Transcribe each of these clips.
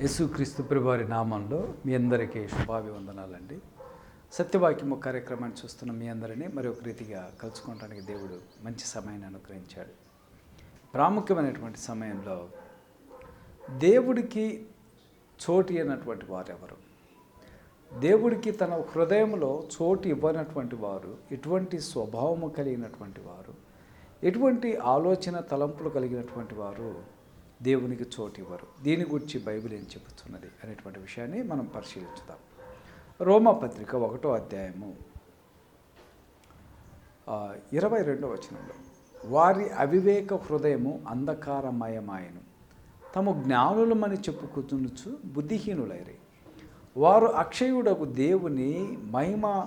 యేసుక్రీస్తు ప్రభువారి నామంలో మీ అందరికీ శుభాభివందనాలండి. సత్యవాక్యము కార్యక్రమాన్ని చూస్తున్న మీ అందరినీ మరొక రీతిగా కలుసుకోవడానికి దేవుడు మంచి సమయాన్ని అనుగ్రహించాడు. ప్రాముఖ్యమైనటువంటి సమయంలో దేవుడికి చోటు అయినటువంటి వారెవరు? దేవుడికి తన హృదయంలో చోటు ఇవ్వనటువంటి వారు ఎటువంటి స్వభావము కలిగినటువంటి వారు ఎటువంటి ఆలోచన తలంపులు కలిగినటువంటి వారు దేవునికి చోటు ఇవ్వరు దీని గురించి బైబిల్ ఏం చెబుతున్నది అనేటువంటి విషయాన్ని మనం పరిశీలించుదాం. రోమపత్రిక ఒకటో అధ్యాయము ఇరవై రెండో వచనంలో వారి అవివేక హృదయము అంధకారమయమాయను. తమ జ్ఞానులమని చెప్పుకుతునుచు బుద్ధిహీనులైరి. వారు అక్షయుడకు దేవుని మహిమ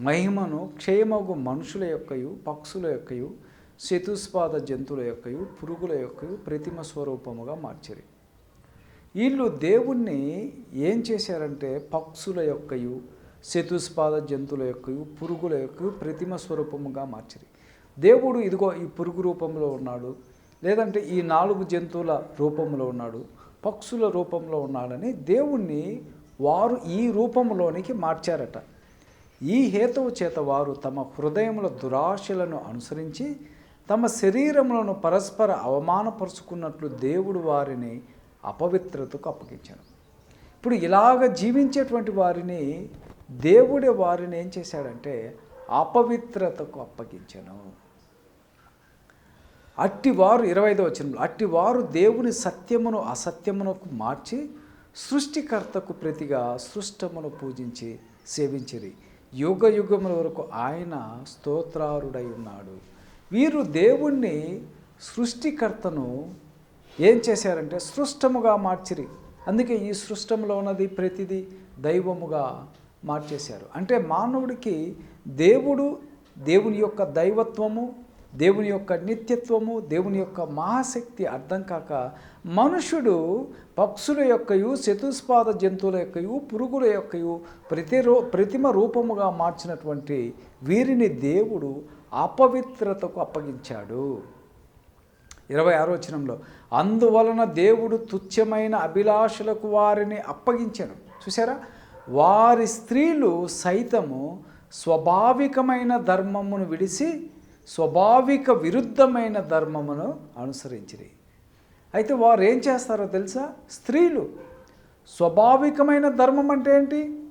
మహిమను క్షేమగు మనుషుల యొక్కయు పక్షుల యొక్కయు శతుస్పాద జంతువుల యొక్కయు పురుగుల యొక్కయు ప్రతిమ స్వరూపముగా మార్చిరి. వీళ్ళు దేవుణ్ణి ఏం చేశారంటే పక్షుల యొక్కయు శతుస్పాద జంతువుల యొక్కయు పురుగుల యొక్క ప్రతిమ స్వరూపముగా మార్చిరి. దేవుడు ఇదిగో ఈ పురుగు రూపంలో ఉన్నాడు లేదంటే ఈ నాలుగు జంతువుల రూపంలో ఉన్నాడు పక్షుల రూపంలో ఉన్నాడని దేవుణ్ణి వారు ఈ రూపంలోనికి మార్చారట. ఈ హేతువు చేత వారు తమ హృదయముల దురాశలను అనుసరించి తమ శరీరములను పరస్పర అవమానపరుచుకున్నట్లు దేవుడు వారిని అపవిత్రతకు అప్పగించాను ఇప్పుడు ఇలాగ జీవించేటువంటి వారిని దేవుడి వారిని ఏం చేశాడంటే అపవిత్రతకు అప్పగించాను. అట్టివారు ఇరవై ఐదవ వచనంలో అట్టివారు దేవుని సత్యమును అసత్యమునకు మార్చి సృష్టికర్తకు ప్రతిగా సృష్టమును పూజించి సేవించిరి. యుగ యుగముల వరకు ఆయన స్తోత్రారుడై ఉన్నాడు. వీరు దేవుణ్ణి సృష్టికర్తను ఏం చేశారంటే సృష్టముగా మార్చిరి. అందుకే ఈ సృష్టంలో ఉన్నది ప్రతిదీ దైవముగా మార్చేశారు. అంటే మానవుడికి దేవుడు దేవుని యొక్క దైవత్వము దేవుని యొక్క నిత్యత్వము దేవుని యొక్క మహాశక్తి అర్థం కాక మనుషుడు పక్షుల యొక్కయు చతుస్పాద జంతువుల యొక్కయు పురుగుల యొక్కయు ప్రతి రూ ప్రతిమ రూపముగా మార్చినటువంటి వీరిని దేవుడు అపవిత్రతకు అప్పగించాడు. ఇరవై ఆరో వచనంలో అందువలన దేవుడు తుచ్చమైన అభిలాషలకు వారిని అప్పగించాను చూసారా వారి స్త్రీలు సైతము స్వాభావికమైన ధర్మమును విడిచి స్వాభావిక విరుద్ధమైన ధర్మమును అనుసరించిరి. అయితే వారు ఏం చేస్తారో తెలుసా? స్త్రీలు స్వాభావికమైన ధర్మం అంటే ఏంటి?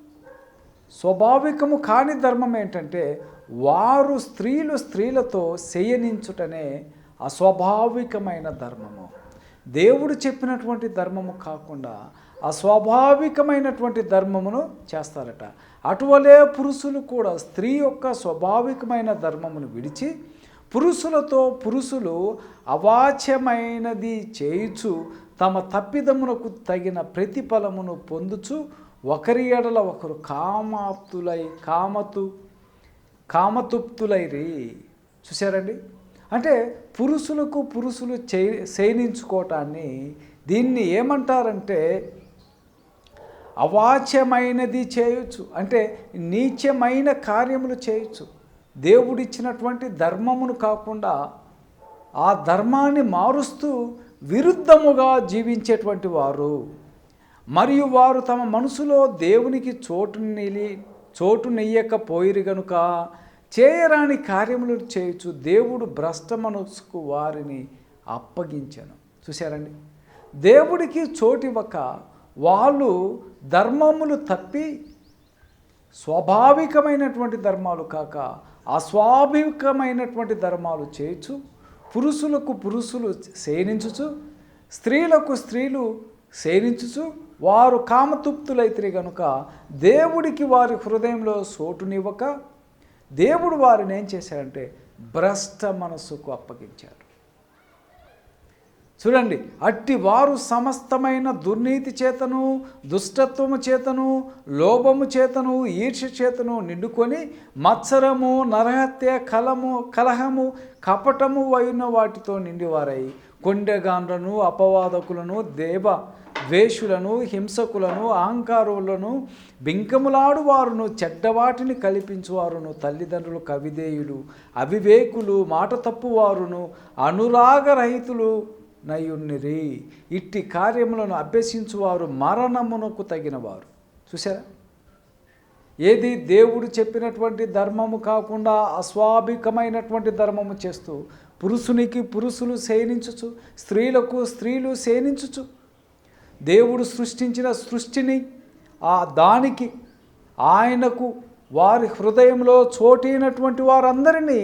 స్వాభావికము కాని ధర్మం ఏంటంటే వారు స్త్రీలు స్త్రీలతో చేయనించుటనే అస్వాభావికమైన ధర్మము. దేవుడు చెప్పినటువంటి ధర్మము కాకుండా అస్వాభావికమైనటువంటి ధర్మమును చేస్తారట. అటువలే పురుషులు కూడా స్త్రీ యొక్క స్వాభావికమైన ధర్మమును విడిచి పురుషులతో పురుషులు అవాచ్యమైనది చేయుచు తమ తప్పిదమునకు తగిన ప్రతిఫలమును పొందుచు ఒకరి ఎడల ఒకరు కామాప్తులై కామతు కామతుప్తులైరి. చూసారండి అంటే పురుషులకు పురుషులు చే శయనించుకోవటాన్ని దీన్ని ఏమంటారంటే అవాచ్యమైనది చేయొచ్చు. అంటే నీచమైన కార్యములు చేయొచ్చు. దేవుడిచ్చినటువంటి ధర్మమును కాకుండా ఆ ధర్మాన్ని మారుస్తూ విరుద్ధముగా జీవించేటువంటి వారు. మరియు వారు తమ మనసులో దేవునికి చోటుని చోటు నెయ్యకపోయిరు గనుక చేయరాని కార్యములు చేయొచ్చు దేవుడు భ్రష్ట మనసుకు వారిని అప్పగించాను. చూశారండి? దేవుడికి చోటివ్వక వాళ్ళు ధర్మములు తప్పి స్వాభావికమైనటువంటి ధర్మాలు కాక అస్వాభావికమైనటువంటి ధర్మాలు చేయొచ్చు పురుషులకు పురుషులు సేనించుచు స్త్రీలకు స్త్రీలు సేవించుచు వారు కామతృప్తులైతే గనుక దేవుడికి వారి హృదయంలో సోటునివ్వక దేవుడు వారిని ఏం చేశాడంటే భ్రష్ట మనస్సుకు అప్పగించారు చూడండి అట్టి వారు సమస్తమైన దుర్నీతి చేతను దుష్టత్వము చేతను లోభము చేతను ఈర్ష్య చేతను నిండుకొని మత్సరము నరహత్య కలము కలహము కపటము అయిన వాటితో నిండివారై కొండెగాండ్లను అపవాదకులను దేవ ద్వేషులను హింసకులను అహంకారులను బింకములాడు వారును చెడ్డవాటిని కల్పించువారును తల్లిదండ్రులు కవిదేయులు అవివేకులు మాట తప్పువారును అనురాగరహితులు నయున్నిరి. ఇట్టి కార్యములను అభ్యసించువారు మరణమునకు తగినవారు. చూసారా ఏది దేవుడు చెప్పినటువంటి ధర్మము కాకుండా అస్వాభికమైనటువంటి ధర్మము చేస్తూ పురుషునికి పురుషులు సేనించుచు స్త్రీలకు స్త్రీలు సేనించుచు దేవుడు సృష్టించిన సృష్టిని ఆ దానికి ఆయనకు వారి హృదయంలో చోటైనటువంటి వారందరినీ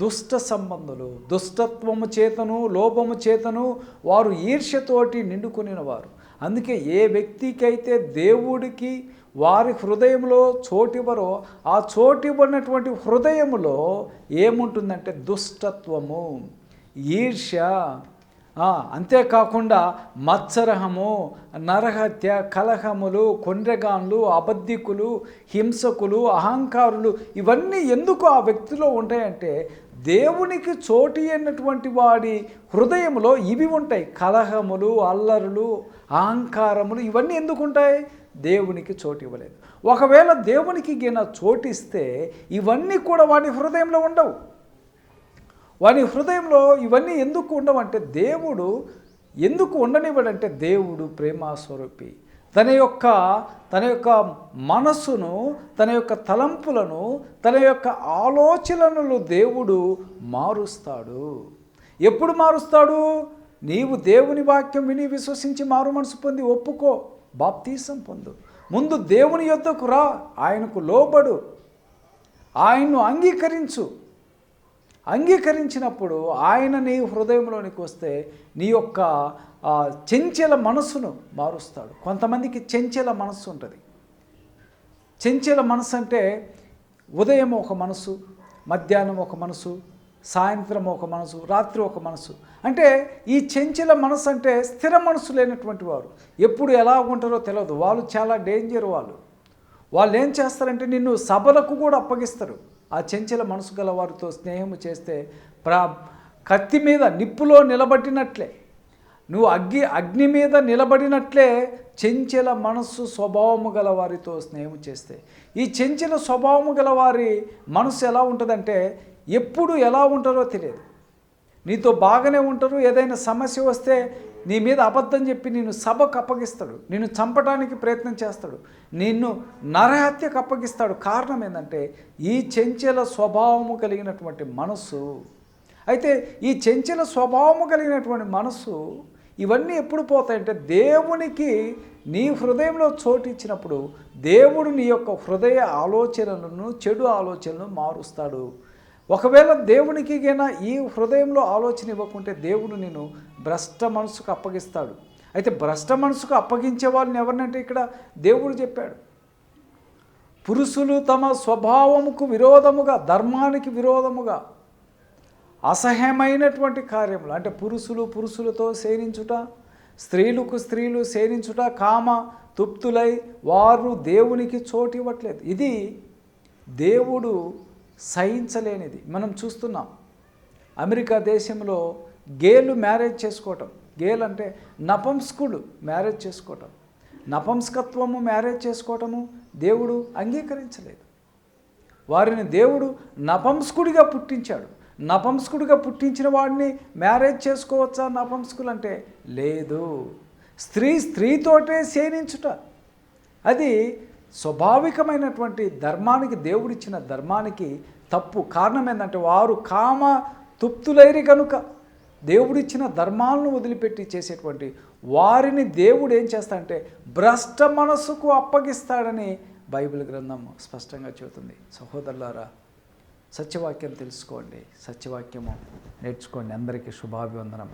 దుష్ట సంబంధులు దుష్టత్వము చేతను లోపము చేతను వారు ఈర్ష్యతోటి నిండుకునిన వారు అందుకే ఏ వ్యక్తికైతే దేవుడికి వారి హృదయంలో చోటివరో ఆ చోటివ్వనటువంటి హృదయంలో ఏముంటుందంటే దుష్టత్వము ఈర్ష్య అంతేకాకుండా మత్సరహము నరహత్య కలహములు కొండ్రగాన్లు అబద్ధికులు హింసకులు అహంకారులు ఇవన్నీ ఎందుకు ఆ వ్యక్తిలో ఉంటాయంటే దేవునికి చోటి అయినటువంటి వాడి హృదయంలో ఇవి ఉంటాయి. కలహములు అల్లరులు అహంకారములు ఇవన్నీ ఎందుకు ఉంటాయి? దేవునికి చోటు ఇవ్వలేదు. ఒకవేళ దేవునికి గిన చోటిస్తే ఇవన్నీ కూడా వాడి హృదయంలో ఉండవు. వాని హృదయంలో ఇవన్నీ ఎందుకు ఉండవంటే దేవుడు ఎందుకు ఉండనివ్వడంటే దేవుడు ప్రేమాస్వరూపి. తన యొక్క తన యొక్క మనస్సును తన యొక్క తలంపులను తన యొక్క ఆలోచనలను దేవుడు మారుస్తాడు. ఎప్పుడు మారుస్తాడు? నీవు దేవుని వాక్యం విని విశ్వసించి మారు మనసు పొంది ఒప్పుకో బాప్తీసం పొందు. ముందు దేవుని యొద్దకు రా ఆయనకు లోబడు ఆయన్ను అంగీకరించు. అంగీకరించినప్పుడు ఆయన నీ హృదయంలోనికి వస్తే నీ యొక్క చెంచల మనస్సును మారుస్తాడు. కొంతమందికి చెంచల మనస్సు ఉంటుంది. చెంచల మనసు అంటే ఉదయం ఒక మనసు మధ్యాహ్నం ఒక మనసు సాయంత్రం ఒక మనసు రాత్రి ఒక మనసు అంటే ఈ చెంచల మనసు అంటే స్థిర మనసు లేనటువంటి వారు. ఎప్పుడు ఎలా ఉంటారో తెలియదు వాళ్ళు చాలా డేంజర్ వాళ్ళు. వాళ్ళు ఏం చేస్తారంటే నిన్ను సభలకు కూడా అప్పగిస్తారు. ఆ చెంచల మనసు గల వారితో స్నేహం చేస్తే ప్రా కత్తి మీద నిప్పులో నిలబడినట్లే. నువ్వు అగ్గి అగ్ని మీద నిలబడినట్లే చెంచల మనస్సు స్వభావము గల వారితో స్నేహం చేస్తే. ఈ చెంచల స్వభావము గల వారి మనసు ఎలా ఉంటుందంటే ఎప్పుడు ఎలా ఉంటారో తెలియదు. నీతో బాగానే ఉంటారు ఏదైనా సమస్య వస్తే నీ మీద అబద్ధం చెప్పి నేను సభకు అప్పగిస్తాడు నిన్ను చంపడానికి ప్రయత్నం చేస్తాడు నిన్ను నరహత్యకు అప్పగిస్తాడు. కారణం ఏంటంటే ఈ చెంచల స్వభావము కలిగినటువంటి మనస్సు. అయితే ఈ చెంచల స్వభావము కలిగినటువంటి మనస్సు ఇవన్నీ ఎప్పుడు పోతాయంటే దేవునికి నీ హృదయంలో చోటు ఇచ్చినప్పుడు దేవుడు నీ యొక్క హృదయ ఆలోచనలను చెడు ఆలోచనలను మారుస్తాడు. ఒకవేళ దేవునికి గైనా ఈ హృదయంలో ఆలోచన ఇవ్వకుంటే దేవుడు నేను భ్రష్ట మనసుకు అప్పగిస్తాడు. అయితే భ్రష్ట మనసుకు అప్పగించే వాళ్ళని ఎవరినంటే ఇక్కడ దేవుడు చెప్పాడు. పురుషులు తమ స్వభావముకు విరోధముగా ధర్మానికి విరోధముగా అసహ్యమైనటువంటి కార్యములు అంటే పురుషులు పురుషులతో సేనించుట స్త్రీలకు స్త్రీలు సేనించుట కామ తుప్తులై వారు దేవునికి చోటు ఇవ్వట్లేదు. ఇది దేవుడు సహించలేనిది. మనం చూస్తున్నాం. అమెరికా దేశంలో గేలు మ్యారేజ్ చేసుకోవటం. గేల్ అంటే నపంస్కుడు మ్యారేజ్ చేసుకోవటం. నపంస్కత్వము మ్యారేజ్ చేసుకోవటము దేవుడు అంగీకరించలేదు. వారిని దేవుడు నపంస్కుడిగా పుట్టించాడు. నపంస్కుడిగా పుట్టించిన వాడిని మ్యారేజ్ చేసుకోవచ్చా నపంస్కులు అంటే లేదు. స్త్రీ స్త్రీతోటే సేనించుట. అది స్వాభావికమైనటువంటి ధర్మానికి దేవుడిచ్చిన ధర్మానికి తప్పు. కారణం ఏంటంటే వారు కామ తుప్తులైరి కనుక దేవుడిచ్చిన ధర్మాలను వదిలిపెట్టి చేసేటువంటి వారిని దేవుడు ఏం చేస్తాడంటే భ్రష్ట మనస్సుకు అప్పగిస్తాడని బైబిల్ గ్రంథం స్పష్టంగా చెబుతుంది. సహోదరులారా సత్యవాక్యం తెలుసుకోండి. సత్యవాక్యము నేర్చుకోండి. అందరికీ శుభాభివందనం.